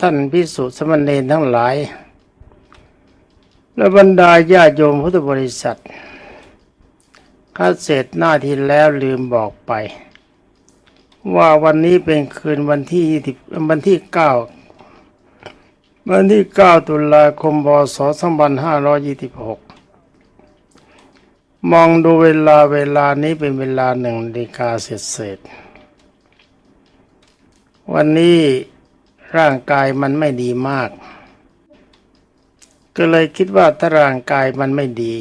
ท่านพิสุสมณเณรทั้งหลาย และบรรดาญาโยมพุทธบริษัทข้าเสร็จหน้าที่แล้วลืมบอกไป ว่าวันนี้เป็นคืนวันที่20วันที่เก้าวันที่9ตุลาคมพศ2526มองดูเวลาเวลานี้เป็นเวลาหนึ่งนาฬิกาเสร็จเสร็จๆวันนี้ ร่างกายมันไม่ดีมาก ก็เลยคิดว่าถ้าร่างกายมันไม่ดี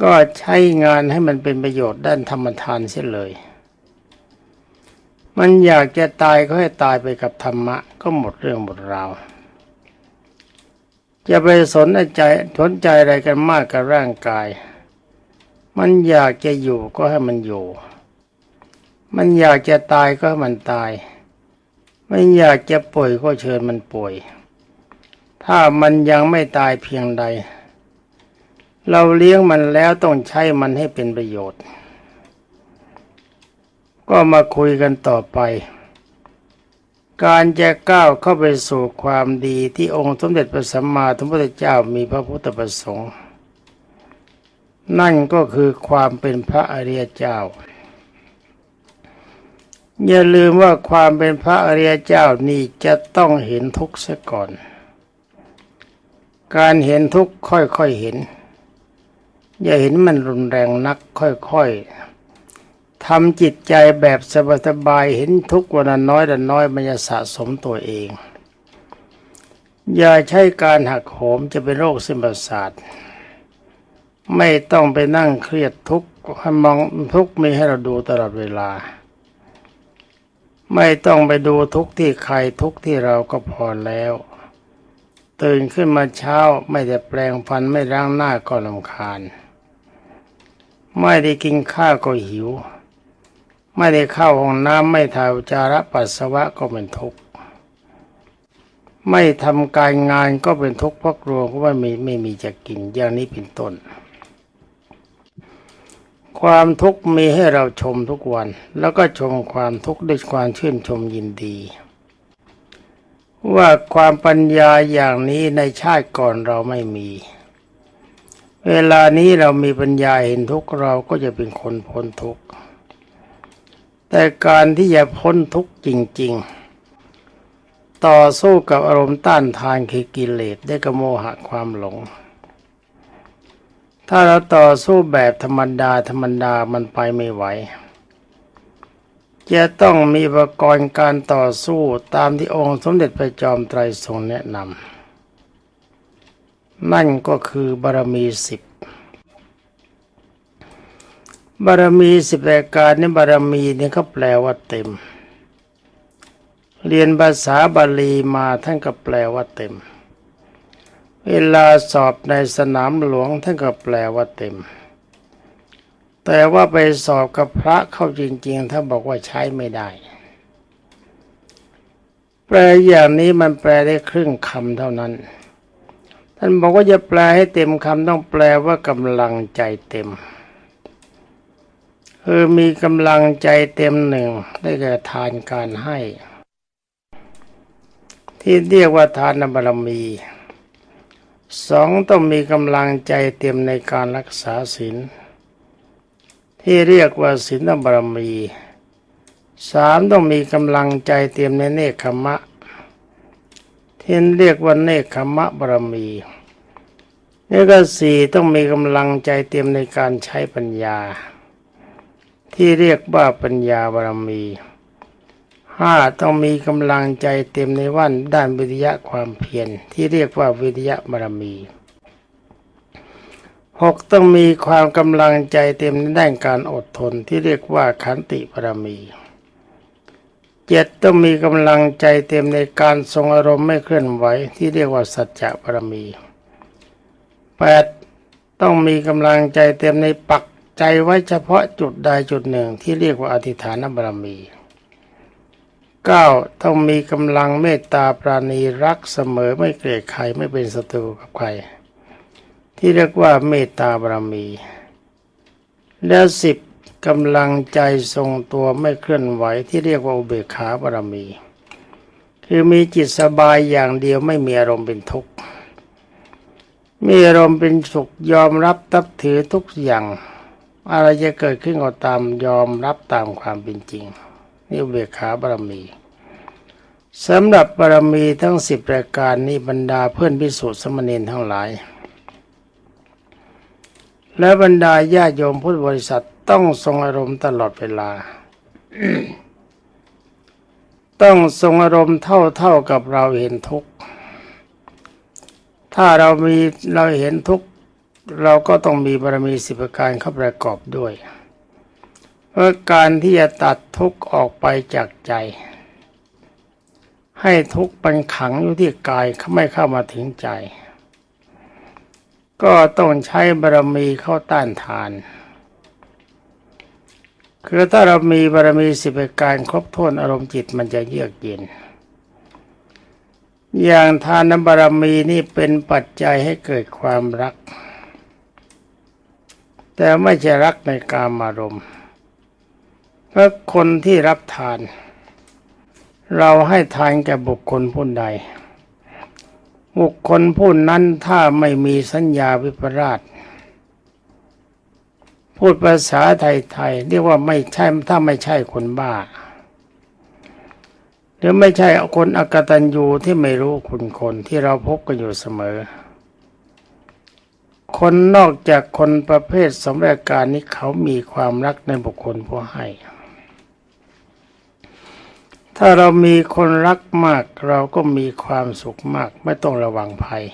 ก็ใช้งานให้มันเป็นประโยชน์ด้านธรรมทานเสียเลย มันอยากจะตายก็ให้ตายไปกับธรรมะ ก็หมดเรื่องหมดราวจะไปสนใจสนใจอะไรกันมากกับร่างกาย มันอยากจะอยู่ก็ให้มันอยู่ มันอยากจะตายก็ให้มันตาย ไม่อยากจะป่วยก็เชิญมันป่วย ถ้ามันยังไม่ตายเพียงใด เราเลี้ยงมันแล้วต้องใช้มันให้เป็นประโยชน์ ก็มาคุยกันต่อไป การจะก้าวเข้าไปสู่ความดีที่องค์สมเด็จพระสัมมาสัมพุทธเจ้ามีพระพุทธประสงค์ นั่นก็คือความเป็นพระอริยเจ้า อย่าลืมว่าความเป็นพระอริยเจ้านี่จะต้องเห็นทุกข์ซะก่อน การเห็นทุกข์ค่อยๆเห็น อย่าเห็นมันรุนแรงนักค่อยๆทำจิตใจแบบสบายๆเห็นทุกข์วันน้อยละน้อยมันจะสะสมตัวเอง อย่าใช้การหักโหมจะเป็นโรคเส้นประสาทไม่ต้องไปนั่งเครียดทุกข์ให้มองทุกข์มีให้เราดูตลอดเวลา ไม่ต้องไปดูทุกที่ใครทุกที่เราก็พอแล้ว ตื่นขึ้นมาเช้าไม่ได้แปลงฟันไม่ล้างหน้าก็ลำคาญ ไม่ได้กินข้าวก็หิว ไม่ได้เข้าห้องน้ำไม่ถ่ายจจาระปัสสาวะก็เป็นทุกข์ไม่ทำการงานก็เป็นทุกข์เพราะกลัวว่าไม่ไม่มีจะกินอย่างนี้เป็นต้น ความทุกข์มีให้เราชมทุกวัน แล้วก็ชมความทุกข์ด้วยความชื่นชมยินดี ว่าความปัญญาอย่างนี้ในชาติก่อนเราไม่มี เวลานี้เรามีปัญญาเห็นทุกข์เราก็จะเป็นคนพ้นทุกข์แต่การที่จะพ้นทุกข์จริง ๆ ต่อสู้กับอารมณ์ต้านทานคือกิเลสได้กบโมหะความหลง ถ้าเราต่อสู้แบบธรรมดาธรรมดามันไปไม่ไหว จะต้องมีอุปกรณ์การต่อสู้ตามที่องค์สมเด็จพระจอมไตรทรงแนะนำ นั่นก็คือบารมีสิบบารมีสิบรายการนี่บารมีนี่เขาแปลว่าเต็ม เรียนภาษาบาลีมาท่านก็แปลว่าเต็ม เวลาสอบในสนามหลวงท่านก็แปลว่าเต็ม แต่ว่าไปสอบกับพระเข้าจริงๆถ้านบอกว่าใช้ไม่ได้ แปลอย่างนี้มันแปลได้ครึ่งคำเท่านั้น ท่านบอกว่าจะแปลให้เต็มคำต้องแปลว่ากำลังใจเต็มคือมีกำลังใจเต็มหนึ่งได้แก่ทานการให้ ที่เรียกว่าทานบารมี สองต้องมีกำลังใจเต็มในการรักษาศีลที่เรียกว่าศีลบารมีสามต้องมีกำลังใจเต็มในเนคขมะที่เรียกว่าเนคขมะบารมีแล้วก็สี่ต้องมีกำลังใจเต็มในการใช้ปัญญา ที่เรียกว่าปัญญาบารมี ห้าต้องมีกำลังใจเต็มในวันด้านวิทยะความเพียรที่เรียกว่าวิทยะบารมีหกต้องมีความกำลังใจเต็มในด้านการอดทนที่เรียกว่าขันติบารมีเจ็ดต้องมีกำลังใจเต็มในการทรงอารมณ์ไม่เคลื่อนไหวที่เรียกว่าสัจจะบารมีแปดต้องมีกำลังใจเต็มในปักใจไว้เฉพาะจุดใดจุดหนึ่งที่เรียกว่าอธิฐานบารมี เก้าต้องมีกำลังเมตตาปราณีรักเสมอไม่เกลียดใครไม่เป็นศัตรูกับใคร ที่เรียกว่าเมตตาบารมี และสิบกำลังใจทรงตัวไม่เคลื่อนไหวที่เรียกว่าอุเบกขาบารมี คือมีจิตสบายอย่างเดียวไม่มีอารมณ์เป็นทุกข์มีอารมณ์เป็นสุขยอมรับตับถือทุกอย่าง อะไรจะเกิดขึ้นก็ตามยอมรับตามความเป็นจริง นี่อุเบกขาบารมีสำหรับบารมีทั้งสิบรายการนี้บรรดาเพื่อนพิสุทธิสมณีทั้งหลาย และบรรดาญาโยมพุทธบริษัทต้องทรงอารมณ์ตลอดเวลา ต้องทรงอารมณ์เท่าเท่ากับเราเห็นทุกข์ ถ้าเรามีเราเห็นทุกข์ เราก็ต้องมีบารมีสิบประการเข้าประกอบด้วย เพราะการที่จะตัดทุกข์ออกไปจากใจ ให้ทุกข์ปันขังอยู่ที่กายเขาไม่เข้ามาถึงใจ ก็ต้องใช้บารมีเข้าต้านทาน คือถ้าเรามีบารมีสิบประการครบถ้วนอารมณ์จิตมันจะเยือกเย็นอย่างทานบารมีนี่เป็นปัจจัยให้เกิดความรัก แต่ไม่ใช่รักในกามอารมณ์ พราะคนที่รับทาน เราให้ทานแก่บุคคลผู้ใด บุคคลผู้นั้นถ้าไม่มีสัญญาวิปราช พูดภาษาไทยๆเรียกว่าไม่ใช่ถ้าไม่ใช่คนบ้า หรือไม่ใช่คนอกตัญญูที่ไม่รู้คุณคนที่เราพบกันอยู่เสมอ คนนอกจากคนประเภทสมรายการนี้เขามีความรักในบุคคลผู้ให้ ถ้าเรามีคนรักมาก เราก็มีความสุขมาก ไม่ต้องระวังภัย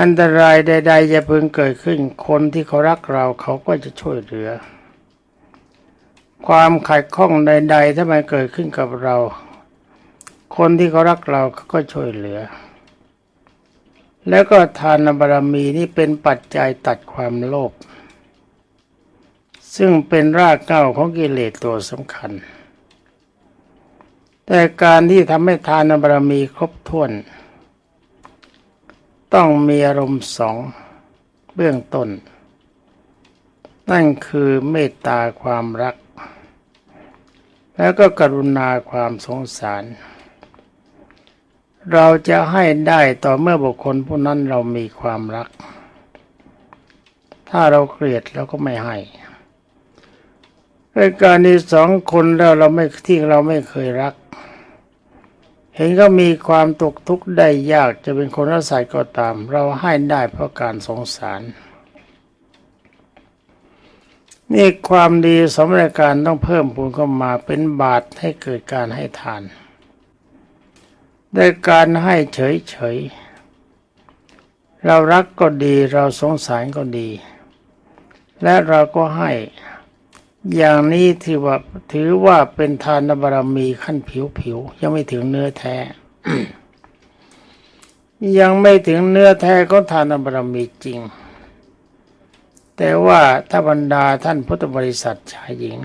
อันตรายใด ๆ จะพึงเกิดขึ้น คนที่เขารักเราเขาก็จะช่วยเหลือ ความขัดข้องใด ๆ ถ้ามันเกิดขึ้นกับเรา คนที่เขารักเราเขาก็ช่วยเหลือ แล้วก็ทานบารมีนี่เป็นปัจจัยตัดความโลภซึ่งเป็นรากเหง้าของกิเลสตัวสำคัญ แต่การที่ทำให้ทานบารมีครบถ้วน ต้องมีอารมณ์สองเบื้องต้น นั่นคือเมตตาความรัก แล้วก็กรุณาความสงสาร เราจะให้ได้ต่อเมื่อบุคคลผู้นั้นเรามีความรัก ถ้าเราเกลียดเราก็ไม่ให้รายการนี้สองคนแล้วเราไม่ที่เราไม่เคยรัก เห็นก็มีความตกทุกข์ได้ยากจะเป็นคนรักษาก็ตาม เราให้ได้เพราะการสงสาร นี่ความดีสมรายการต้องเพิ่มพูนเข้ามาเป็นบาตให้เกิดการให้ทานด้วยการให้เฉยๆเรารักก็ดีเราสงสารก็ดี และเราก็ให้ อย่างนี้ถือว่าถือว่าเป็นทานบารมีขั้นผิวๆยังไม่ถึงเนื้อแท้ ยังไม่ถึงเนื้อแท้ก็ทานบารมีจริง แต่ว่าถ้าบรรดาท่านพุทธบริษัทชายหญิง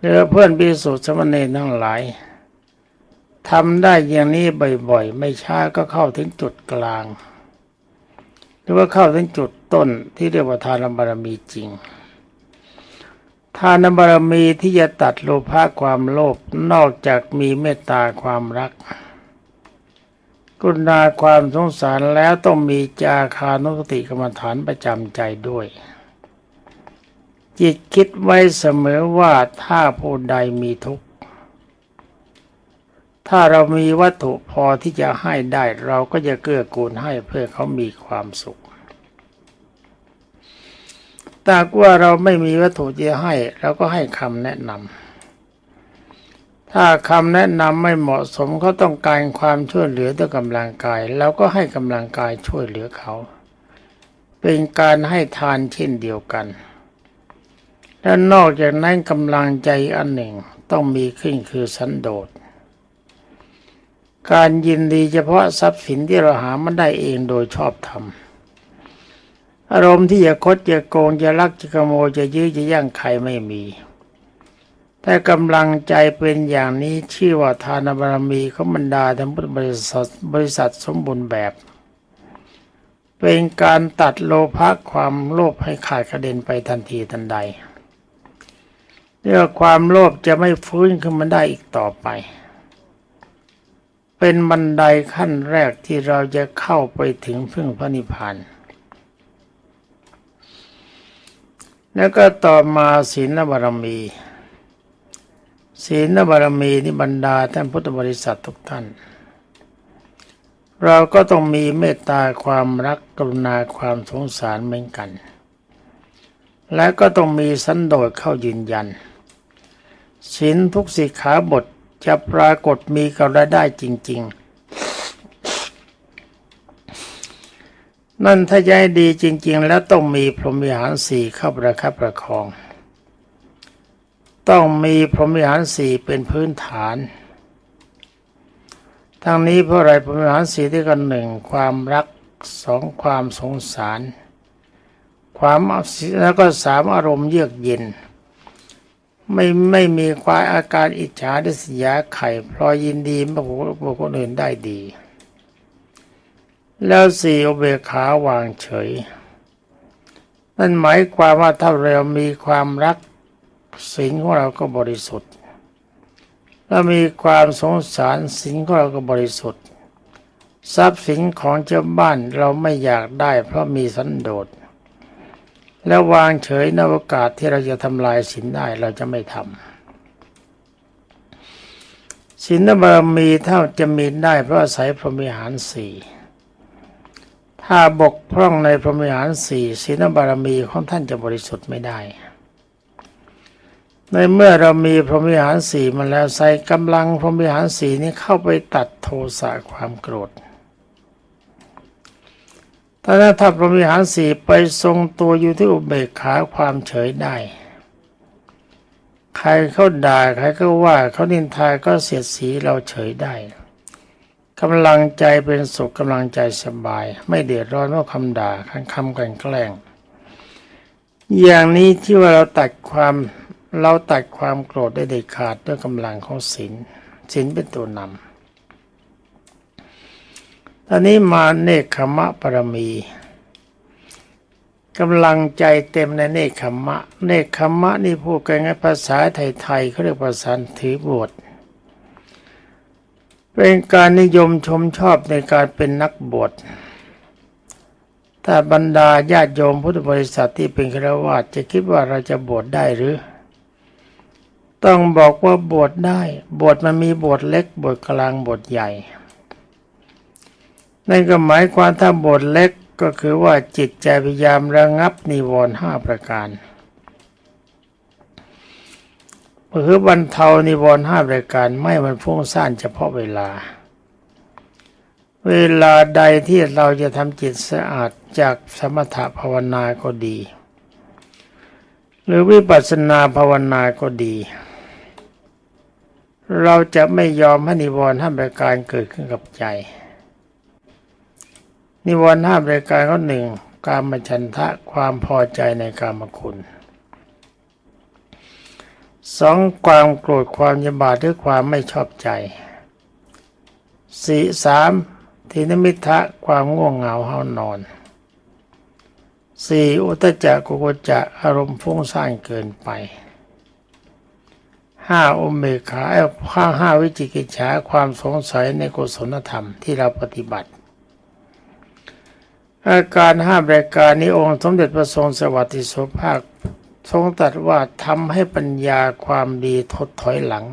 หรือเพื่อนพิสุทธิสมณีทั้งหลายทำได้อย่างนี้บ่อยๆ ไม่ช้าก็เข้าถึงจุดกลาง หรือว่าเข้าถึงจุดต้นที่เรียกว่าทานบารมีจริง ทานบารมีที่จะตัดโลภะความโลภนอกจากมีเมตตาความรัก กุณาความสงสารแล้วต้องมีจาคานุสติกรรมฐานประจำใจด้วย จิตคิดไว้เสมอว่าถ้าผู้ใดมีทุกข์ ถ้าเรามีวัตถุพอที่จะให้ได้เราก็จะเกื้อกูลให้เพื่อเขามีความสุข แต่ว่าเราไม่มีวัตถุจะให้เราก็ให้คำแนะนำถ้าคำแนะนำไม่เหมาะสมเขาต้องการความช่วยเหลือด้วยกำลังกายเราก็ให้กำลังกายช่วยเหลือเขา เป็นการให้ทานเช่นเดียวกันและนอกจากนั้นกำลังใจอันหนึ่งต้องมีขึ้นคือสันโดษการยินดีเฉพาะทรัพย์สินที่เราหามันได้เองโดยชอบธรรม อารมณ์ที่จะคดจะโกงจะลักจะขโมยจะยื้อจะย่างใครไม่มีแต่กำลังใจเป็นอย่างนี้ชื่อว่าทานบารมีของบรรดาทั้งพุทธบริษัทบริษัทสมบูรณ์แบบ เป็นการตัดโลภะความโลภให้ขาดกระเด็นไปทันทีทันใดเรียกว่าความโลภจะไม่ฟื้นขึ้นมาได้อีกต่อไปเป็นบันไดขั้นแรกที่เราจะเข้าไปถึงพึ่งพระนิพพาน แล้วก็ต่อมาศีลบารมี ศีลบารมีนี่บรรดาท่านพุทธบริษัททุกท่าน เราก็ต้องมีเมตตาความรักกรุณาความสงสารเหมือนกัน และก็ต้องมีสันโดษเข้ายืนยันศีลทุกสิกขาบทจะปรากฏมีกับรายได้จริง ๆ นั่นถ้าจะให้ดีจริง ๆ แล้วต้องมีพรหมวิหารสี่เข้าประคับประคอง ต้องมีพรหมวิหารสี่เป็นพื้นฐานทั้งนี้เพราะอะไรพรหมวิหารสี่ที่กันหนึ่งความรักสองความสงสาร ความแล้วก็สามอารมณ์เยือกเย็น ไม่ไม่มีความอาการอิจฉาดิษยาไข่พลอยยินดีเมื่อบุคคลอื่นได้ดี แล้วสี่อุเบกขาวางเฉย นั่นหมายความว่าถ้าเรามีความรักศีลของเราก็บริสุทธิ์แล้วมีความสงสารศีลของเราก็บริสุทธิ์ ทรัพย์สินของเจ้าบ้านเราไม่อยากได้เพราะมีสันโดษ แล้ววางเฉยในโอกาสที่เราจะทำลายศีลได้เราจะไม่ทำศีลบารมีเท่าจะมีได้เพราะอาศัยพรหมิหารสี่ ถ้าบกพร่องในพรหมิหารสี่ศีลบารมีของท่านจะบริสุทธิ์ไม่ได้ ในเมื่อเรามีพรหมิหารสี่มาแล้วใส่กำลังพรหมิหารสี่นี้เข้าไปตัดโทสะความโกรธถ้าถ้าพรหมิหารสี่ไปทรงตัวอยู่ที่อุเบกขาความเฉยได้ ใครเขาด่าใครก็ว่าเขานินทาก็เสียดสีเราเฉยได้ กำลังใจเป็นสุขกำลังใจสบาย ไม่เดือดร้อนเพราะคำด่าคำคำกันแกล้ง อย่างนี้ที่ว่าเราตัดความเราตัดความโกรธได้เด็ดขาดด้วยกำลังของศีลศีลเป็นตัวนำตอนนี้มาเนคขมะปรมีกำลังใจเต็มในเนคขมะ เนคขมะนี่พูดกันในภาษาไทยๆเขาเรียกภาษาถือบวช เป็นการนิยมชมชอบในการเป็นนักบวชถ้าบรรดาญาติโยมพุทธบริษัทที่เป็นฆราวาสจะคิดว่าเราจะบวชได้หรือ ต้องบอกว่าบวชได้บวชมันมีบวชเล็กบวชกลางบวชใหญ่นั่นก็หมายความถ้าบวชเล็กก็คือว่าจิตใจพยายามระงับนิวรณ์ห้าประการ คือบรรเทานิวรณ์ห้าประการไม่มันฟุ้งซ่านเฉพาะเวลา เวลาใดที่เราจะทำจิตสะอาดจากสมถภาวนาก็ดี หรือวิปัสสนาภาวนาก็ดี เราจะไม่ยอมให้นิวรณ์ห้าประการเกิดขึ้นกับใจ นิวรณ์ห้าประการก็หนึ่งการมฉันทะความพอใจในกามคุณ สองความโกรธความยำบาดหรือความไม่ชอบใจสี่สามทินมิทะความง่วงเหงาเฮานอนสี่อุตจักกุกจะอารมณ์ฟุ้งซ่านเกินไปห้าอุเบกขาห้าห้าวิจิกิจฉาความสงสัยในกุศลธรรมที่เราปฏิบัติ อาการห้ารายการนี้องค์สมเด็จพระทรงสวัสดิโสภาค ทรงตรัสว่าทำให้ปัญญาความดีทดถอยหลัง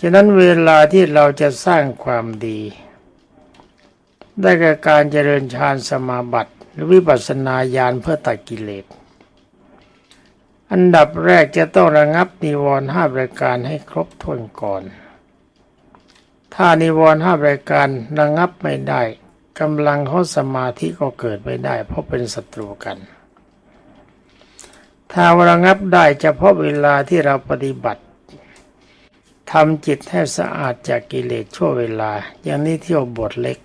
ฉะนั้นเวลาที่เราจะสร้างความดี ได้แก่การเจริญฌานสมาบัติ หรือวิปัสสนาญาณเพื่อตัดกิเลส อันดับแรกจะต้องระงับนิวรณ์ห้าประการให้ครบถ้วนก่อน ถ้านิวรณ์ห้าประการระงับไม่ได้กำลังของสมาธิก็เกิดไม่ได้ เพราะเป็นศัตรูกัน ถ้าระงับได้เฉพาะเวลาที่เราปฏิบัติทำจิตให้สะอาดจากกิเลสชั่วเวลา อย่างนี้เที่ยวบทเล็ก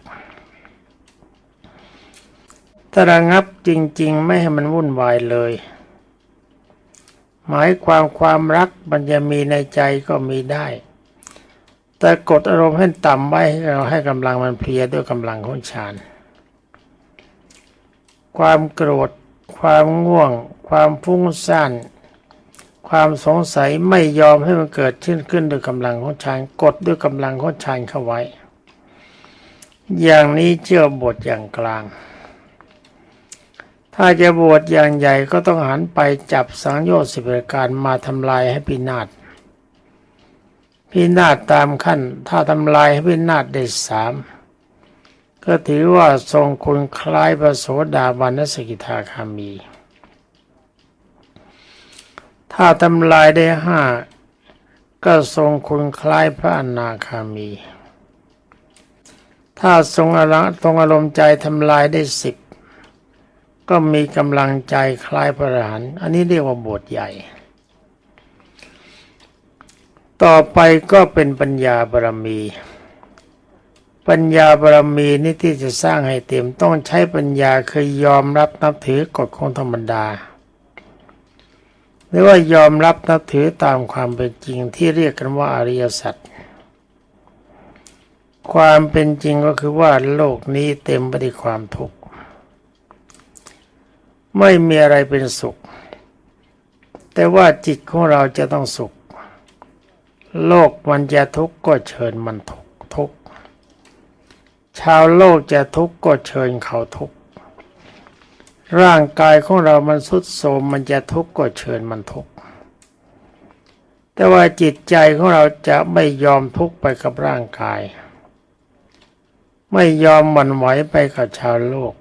ถ้าระงับจริง ๆ ไม่ให้มันวุ่นวายเลย หมายความความรักมันจะมีในใจก็มีได้ แต่กดอารมณ์ให้ต่ำไว้ให้เราให้กำลังมันเพลียด้วยกำลังของฌาน ความโกรธ ความง่วง ความฟุ้งซ่าน ความสงสัยไม่ยอมให้มันเกิดขึ้นขึ้นด้วยกำลังของฌานกดด้วยกำลังของฌานเข้าไว้ อย่างนี้เชื่อบทอย่างกลาง ถ้าจะบวชอย่างใหญ่ก็ต้องหันไปจับสังโยชน์สิบประการมาทำลายให้พินาศพินาศตามขั้น ถ้าทำลายให้พินาศได้สาม ก็ถือว่าทรงคุณคล้ายพระโสดาบันสกิทาคามี ถ้าทำลายได้ห้าก็ทรงคุณคล้ายพระอนาคามี ถ้าทรงอารมณ์ทรงอารมณ์ใจทำลายได้สิบก็มีกำลังใจคล้ายพระอรหันต์อันนี้เรียกว่าบทใหญ่ ต่อไปก็เป็นปัญญาบารมี ปัญญาบารมีนี่ที่จะสร้างให้เต็มต้องใช้ปัญญาเคือยอมรับนับถือกฎของธรรมดา หรือว่ายอมรับนับถือตามความเป็นจริงที่เรียกกันว่าอริยสัจความเป็นจริงก็คือว่าโลกนี้เต็มไปด้วยความทุกข์ไม่มีอะไรเป็นสุข แต่ว่าจิตของเราจะต้องสุข โลกมันจะทุกข์ก็เชิญมันทุกข์ทุกข์ ชาวโลกจะทุกข์ก็เชิญเขาทุกข์ร่างกายของเรามันสุดโทมมันจะทุกข์ก็เชิญมันทุกข์แต่ว่าจิตใจของเราจะไม่ยอมทุกข์ไปกับร่างกาย ไม่ยอมหมันไหวไปกับชาวโลก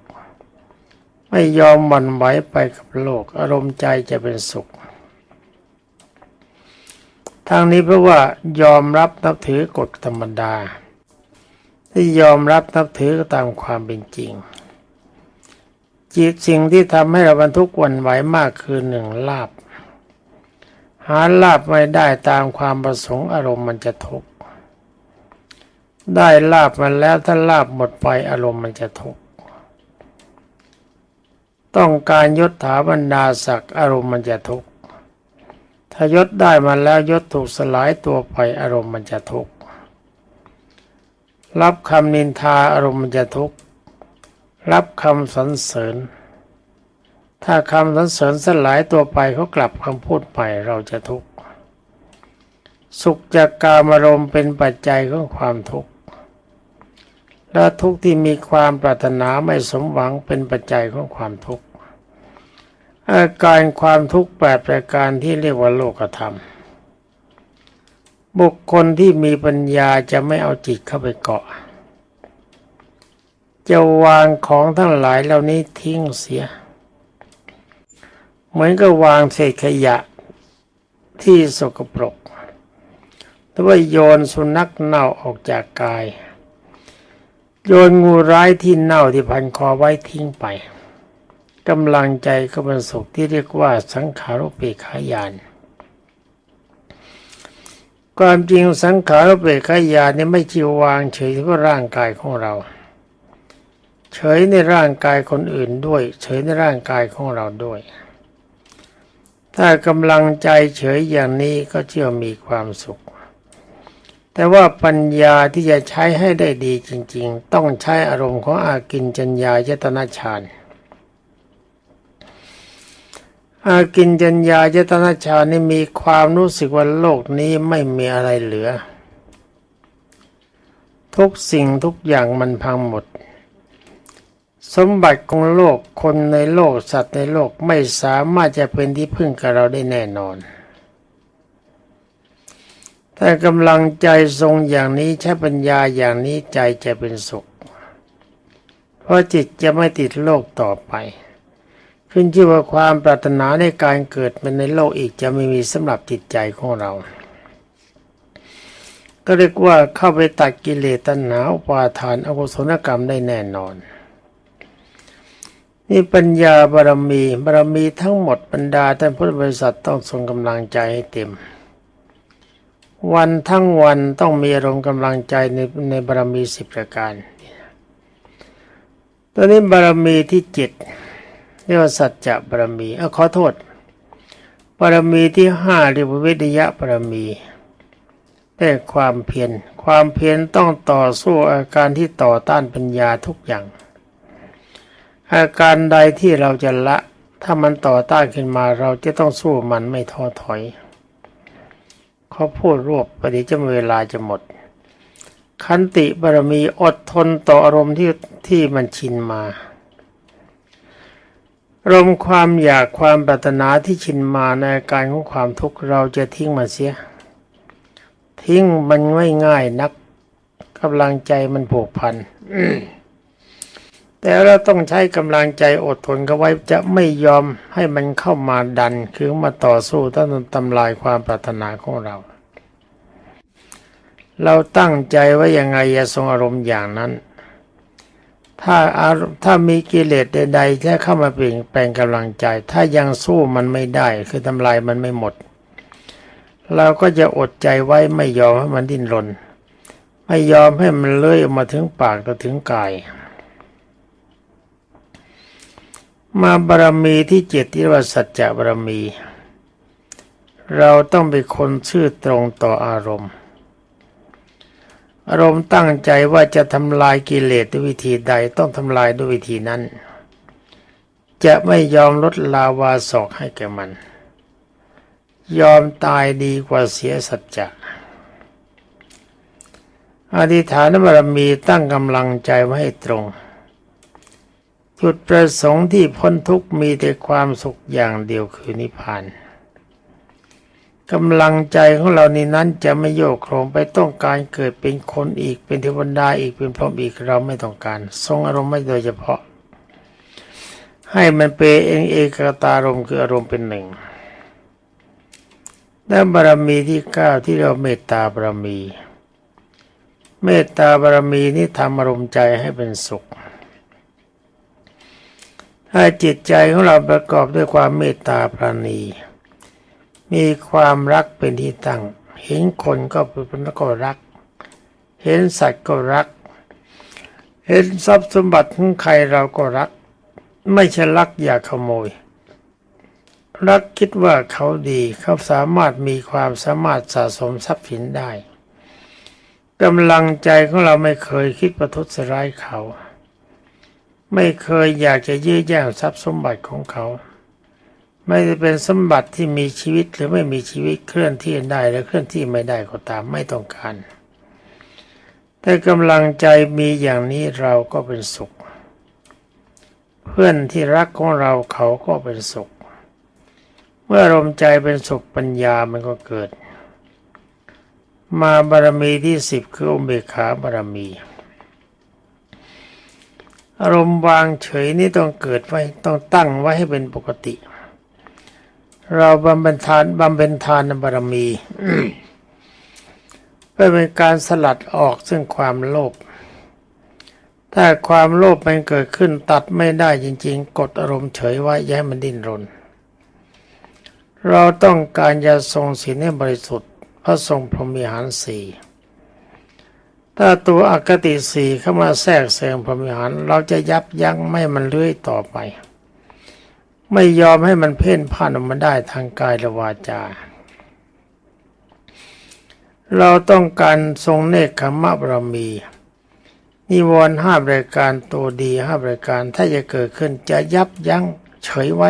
ไม่ยอมหมันไหวไปกับโลก อารมณ์ใจจะเป็นสุขทางนี้เพราะว่ายอมรับนับถือกฎธรรมดา ที่ยอมรับนับถือตามความเป็นจริงจิตสิ่งที่ทำให้เราบรรทุกวันไหวมากคือหนึ่งลาบ หาลาบไม่ได้ตามความประสงค์อารมณ์มันจะทุกข์ได้ลาบมันแล้วถ้าลาบหมดไปอารมณ์มันจะทุกข์ต้องการยศถาบรรดาศักดิ์อารมณ์มันจะทุกข์ถ้ายศได้มาแล้วยศถูกสลายตัวไปอารมณ์มันจะทุกข์ รับคำนินทาอารมณ์จะทุกข์ รับคำสรรเสริญ ถ้าคำสรรเสริญสลายตัวไปเขากลับคำพูดใหม่เราจะทุกข์ สุขจากกามารมณ์เป็นปัจจัยของความทุกข์และทุกข์ที่มีความปรารถนาไม่สมหวังเป็นปัจจัยของความทุกข์อาการความทุกข์แปดประการที่เรียกว่าโลกธรรม บุคคลที่มีปัญญาจะไม่เอาจิตเข้าไปเกาะ จะวางของทั้งหลายเหล่านี้ทิ้งเสีย เหมือนกับวางเศษขยะที่สกปรกหรือว่าโยนสุนัขเน่าออกจากกาย โยนงูร้ายที่เน่าที่พันคอไว้ทิ้งไปกำลังใจก็เป็นสุขที่เรียกว่าสังขารุปเปขายาน ความจริงสังขารุปเปกขายานนี่ไม่ชีวางเฉยเฉพาะร่างกายของเรา เฉยในร่างกายคนอื่นด้วย เฉยในร่างกายของเราด้วย ถ้ากำลังใจเฉยอย่างนี้ก็เชื่อมีความสุข แต่ว่าปัญญาที่จะใช้ให้ได้ดีจริง ๆ ต้องใช้อารมณ์ของอากินจัญญายตนะฌาน อากินจัญญายตนะฌานี่มีความรู้สึกว่าโลกนี้ไม่มีอะไรเหลือ ทุกสิ่งทุกอย่างมันพังหมด สมบัติของโลกคนในโลกสัตว์ในโลกไม่สามารถจะเป็นที่พึ่งกับเราได้แน่นอน ถ้ากำลังใจทรงอย่างนี้ใช้ปัญญาอย่างนี้ใจจะเป็นสุข เพราะจิตจะไม่ติดโลกต่อไป ขึ้นชื่อว่าความปรารถนาในการเกิดเป็นในโลกอีกจะไม่มีสำหรับจิตใจของเรา ก็เรียกว่าเข้าไปตัดกิเลสตัณหาอุปาทานอกุศลกรรมได้แน่นอนนี่ปัญญาบารมีบารมีทั้งหมดบรรดาท่านพุทธบริษัทต้องทรงกำลังใจให้เต็ม วันทั้งวันต้องมีอารมณ์กำลังใจในในบารมีสิบประการตอนนี้บารมีที่เจ็ด เรียกว่าสัจจะบารมีอขอโทษบารมีที่ห้าเรียกว่าวิทยะบารมีได้ความเพียรความเพียรต้องต่อสู้อาการที่ต่อต้านปัญญาทุกอย่าง อาการใดที่เราจะละ ถ้ามันต่อต้านขึ้นมาเราจะต้องสู้มันไม่ท้อถอยเขาพูดรวบประเดี๋ยวจะเวลาจะหมดขันติบารมีอดทนต่ออารมณ์ที่ที่มันชินมา รมณ์ความอยากความปรารถนาที่ชินมาในอาการของความทุกข์เราจะทิ้งมันเสีย ทิ้งมันไม่ง่ายนักกำลังใจมันผูกพันแต่เราต้องใช้กำลังใจอดทนกันไว้จะไม่ยอมให้มันเข้ามาดัน คือมาต่อสู้ต้านทำลายความปรารถนาของเรา เราตั้งใจไว้ยังไงอย่าทรงอารมณ์อย่างนั้น ถ้าอารมณ์ถ้ามีกิเลสใดๆที่เข้ามาเปลี่ยนแปลงกำลังใจ ถ้ายังสู้มันไม่ได้ คือทำลายมันไม่หมด เราก็จะอดใจไว้ไม่ยอมให้มันดิ้นรน ไม่ยอมให้มันเลื้อยมาถึงปากก็ถึงกาย มาบารมีที่เจ็ดที่ว่าสัจจะบารมี เราต้องเป็นคนชื่อตรงต่ออารมณ์ อารมณ์ตั้งใจว่าจะทำลายกิเลสด้วยวิธีใดต้องทำลายด้วยวิธีนั้น จะไม่ยอมลดลาวาศอกให้แก่มัน ยอมตายดีกว่าเสียสัจจะอธิษฐานบารมีตั้งกำลังใจไว้ให้ตรง จุดประสงค์ที่พ้นทุกข์มีแต่ความสุขอย่างเดียวคือนิพพาน กำลังใจของเรานี้นั้นจะไม่โยกโครงไปต้องการเกิดเป็นคนอีกเป็นเทวดาอีกเป็นพรหมอีกเราไม่ต้องการ ทรงอารมณ์ไม่โดยเฉพาะ ให้มันเป็นเองเอกตารมณ์คืออารมณ์เป็นหนึ่งและบารมีที่เก้าที่เราเมตตาบารมี เมตตาบารมีนี้ทำอารมณ์ใจให้เป็นสุข ถ้าจิตใจของเราประกอบด้วยความเมตตาปราณี มีความรักเป็นที่ตั้ง เห็นคนก็เป็นก็รัก เห็นสัตว์ก็รัก เห็นทรัพย์สมบัติของใครเราก็รัก ไม่ใช่รักอยากขโมย รักคิดว่าเขาดีเขาสามารถมีความสามารถสะสมทรัพย์สินได้กำลังใจของเราไม่เคยคิดประทุษร้ายเขา ไม่เคยอยากจะยื้อแย่งทรัพย์สมบัติของเขา ไม่ได้เป็นสมบัติที่มีชีวิตหรือไม่มีชีวิตเคลื่อนที่ได้และเคลื่อนที่ไม่ได้ก็ตามไม่ต้องการ แต่กำลังใจมีอย่างนี้เราก็เป็นสุข เพื่อนที่รักของเราเขาก็เป็นสุข เมื่ออารมณ์ใจเป็นสุขปัญญามันก็เกิด มาบารมีที่สิบคืออุเบกขาบารมี อารมณ์วางเฉยนี่ต้องเกิดไว้ต้องตั้งไว้ให้เป็นปกติเเราบำเพ็ญทานบำเพ็ญทานบารมีเพื่อเป็นการสลัดออกซึ่งความโลภถ้าความโลภมันเกิดขึ้นตัดไม่ได้จริง ๆ กดอารมณ์เฉยไว้ย่าให้มันดิ้นรน เราต้องการจะทรงศีลให้บริสุทธิ์ พระทรงพรหมิหารสี่ถ้าตัวอคติสี่เข้ามาแทรกแซงพรหมิหาร เราจะยับยั้งไม่มันเลื้อยต่อไป ไม่ยอมให้มันเพ่นพ่านออกมาได้ทางกายและวาจา เราต้องการทรงเนคขมะบารมี นิวรณ์ห้าบรายการตัวดีห้าบรายการถ้าจะเกิดขึ้นจะยับยั้งเฉยไว้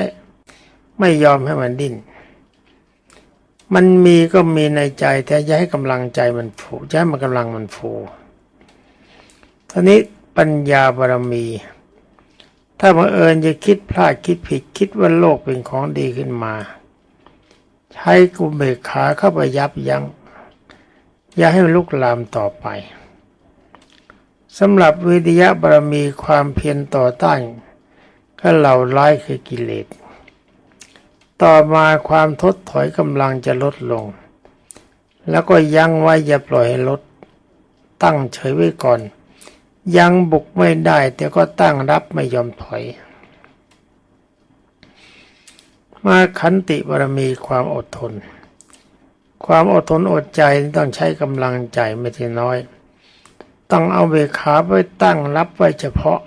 ไม่ยอมให้มันดิ้นมันมีก็มีในใจแต่อย่าให้กำลังใจมันฟูอย่าให้มันกำลังมันฟูทีนี้ปัญญาบารมี ถ้าบังเอิญจะคิดพลาดคิดผิดคิดว่าโลกเป็นของดีขึ้นมา ใช้กุเบกขาเข้าไปยับยัง้งอย่าให้มันลุกลามต่อไปสำหรับวิทยาบารมีความเพียรต่อต้านก็เหล่าร้ายคือกิเลส ต่อมาความทดถอยกำลังจะลดลง แล้วก็ยั้งไว้อย่าปล่อยให้ลด ตั้งเฉยไว้ก่อน ยังบุกไม่ได้ แต่ก็ตั้งรับไม่ยอมถอย มาขันติบารมีความอดทน ความอดทนอดใจต้องใช้กำลังใจไม่ใช่น้อย ต้องเอาเบขาไว้ตั้งรับไว้เฉพาะ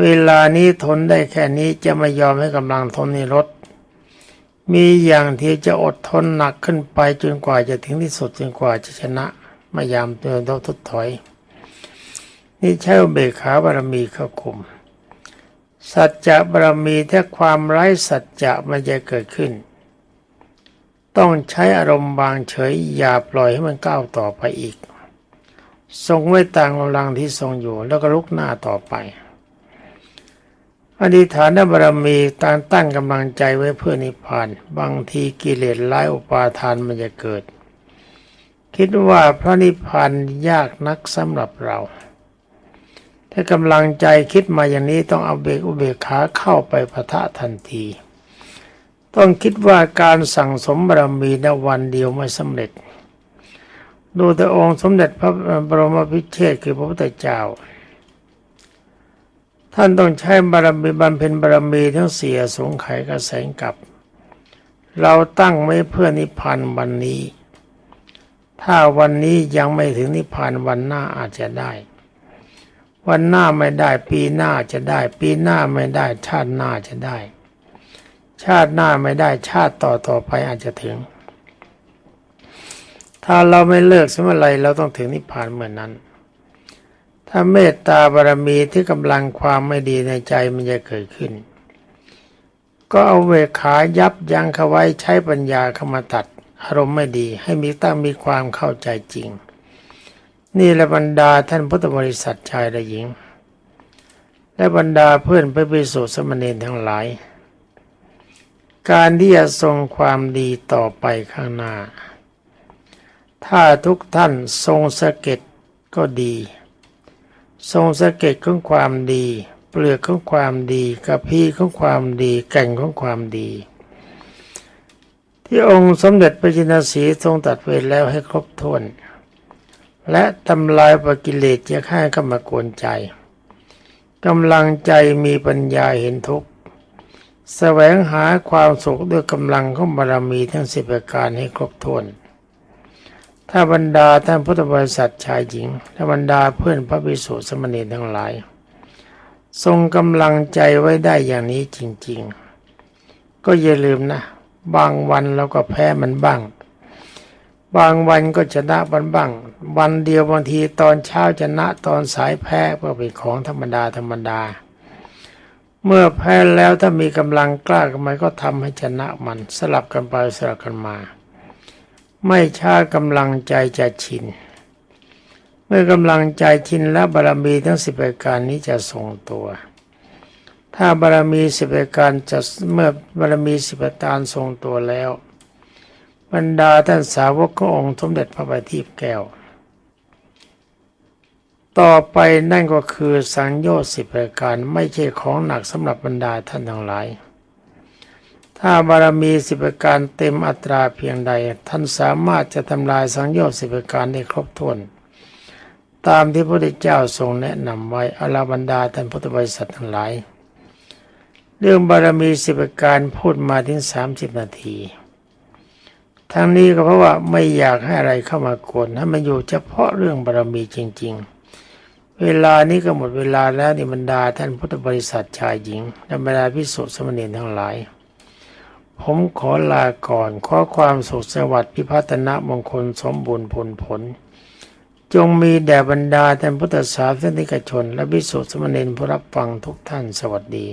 เวลานี้ทนได้แค่นี้จะไม่ยอมให้กำลังทนนี้ลดมีอย่างที่จะอดทนหนักขึ้นไปจนกว่าจะถึงที่สุดจนกว่าจะชนะไม่ยามเตือนทดถอย นี่ใช้เบกขาบารมีเข้าคุม สัจจะบารมีถ้าความไร้สัจจะมันจะเกิดขึ้น ต้องใช้อารมณ์บางเฉยอย่าปล่อยให้มันก้าวต่อไปอีก ทรงไว้ต่ามกำลังที่ทรงอยู่แล้วก็ลุกหน้าต่อไปอธิฐานบารมีการตั้งกำลังใจไว้เพื่อนิพพาน บางทีกิเลสร้ายอุปาทานมันจะเกิด คิดว่าพระนิพพานยากนักสำหรับเรา ถ้ากำลังใจคิดมาอย่างนี้ต้องเอาเบกอุเบกขาเข้าไปปะทะทันที ต้องคิดว่าการสั่งสมบารมีในวันเดียวไม่สำเร็จ ดูแต่องค์สมเด็จพระบรมพิเชษคือพระพุทธเจ้า ท่านต้องใช้บารมีบำเพ็ญบารมีทั้งเสียสงไขกระแสงกับ เราตั้งไว้เพื่อนิพพานวันนี้ ถ้าวันนี้ยังไม่ถึงนิพพานวันหน้าอาจจะได้ วันหน้าไม่ได้ ปีหน้าจะได้ ปีหน้าไม่ได้ ชาติหน้าจะได้ ชาติหน้าไม่ได้ชาติต่อต่อไปอาจจะถึง ถ้าเราไม่เลิกสมัยไรเราต้องถึงนิพพานเหมือนนั้น ถ้าเมตตาบารมีที่กำลังความไม่ดีในใจมันจะเกิดขึ้น ก็เอาเวขายับยั้งเขาไว้ใช้ปัญญาเข้ามาตัด อารมณ์ไม่ดีให้มีตั้งมีความเข้าใจจริง นี่และบรรดาท่านพุทธบริษัทชายและหญิง และบรรดาเพื่อนไปไปสู่สมณีทั้งหลาย การที่จะทรงความดีต่อไปข้างหน้า ถ้าทุกท่านทรงสะเก็ดก็ดี ทรงสะเก็ดของความดี เปลือกของความดีกระพี้ของความดีแก่นของความดี ที่องค์สมเด็จพระจินสีทรงตัดไว้แล้วให้ครบถ้วน และทำลายปกิเลสจะฆ่าเข้ามากวนใจกำลังใจมีปัญญาเห็นทุกข์แสวงหาความสุขด้วยกำลังของบารมีทั้งสิบประการให้ครบถ้วน ถ้าบรรดาท่านพุทธบริษัทชายหญิง และบรรดาเพื่อนพระภิกษุสมณีทั้งหลาย ทรงกำลังใจไว้ได้อย่างนี้จริง ๆ ก็อย่าลืมนะ บางวันเราก็แพ้มันบ้าง บางวันก็ชนะมันบ้าง วันเดียวบางทีตอนเช้าชนะตอนสายแพ้ก็เป็นของธรรมดาธรรมดา เมื่อแพ้แล้วถ้ามีกำลังกล้ากันไหมก็ทำให้ชนะมันสลับกันไปสลับกันมา ไม่ช้ากำลังใจจะชิน เมื่อกำลังใจชินแล้วบารมีทั้งสิบประการนี้จะทรงตัว ถ้าบารมีสิบประการจะเมื่อบารมีสิบประการทรงตัวแล้ว บรรดาท่านสาวกขององค์สมเด็จพระบัณฑิตแก้ว ต่อไปนั่นก็คือสังโยชน์สิบประการไม่ใช่ของหนักสำหรับบรรดาท่านทั้งหลาย ถ้าบารมีสิบประการเต็มอัตราเพียงใด ท่านสามารถจะทำลายสังโยชน์สิบประการได้ครบถ้วนตามที่พระพุทธเจ้าทรงแนะนำไว้อาลาบรรดาท่านพุทธบริษัททั้งหลาย เรื่องบารมีสิบประการพูดมาถึงสามสิบนาที ทั้งนี้ก็เพราะว่าไม่อยากให้อะไรเข้ามากวนให้มันอยู่เฉพาะเรื่องบารมีจริง ๆ เวลานี้ก็หมดเวลาแล้วนี่บรรดาท่านพุทธบริษัทชายหญิงและบรรดาพิสุทธิสมณีทั้งหลาย ผมขอลาก่อนขอความสุขสวัสดิ์พิพัฒนมงคลสมบูรณ์ผลผล จงมีแด่บรรดาท่านพุทธศาสนิกชน และพิสุทธิสมณีผู้รับฟังทุกท่านสวัสดี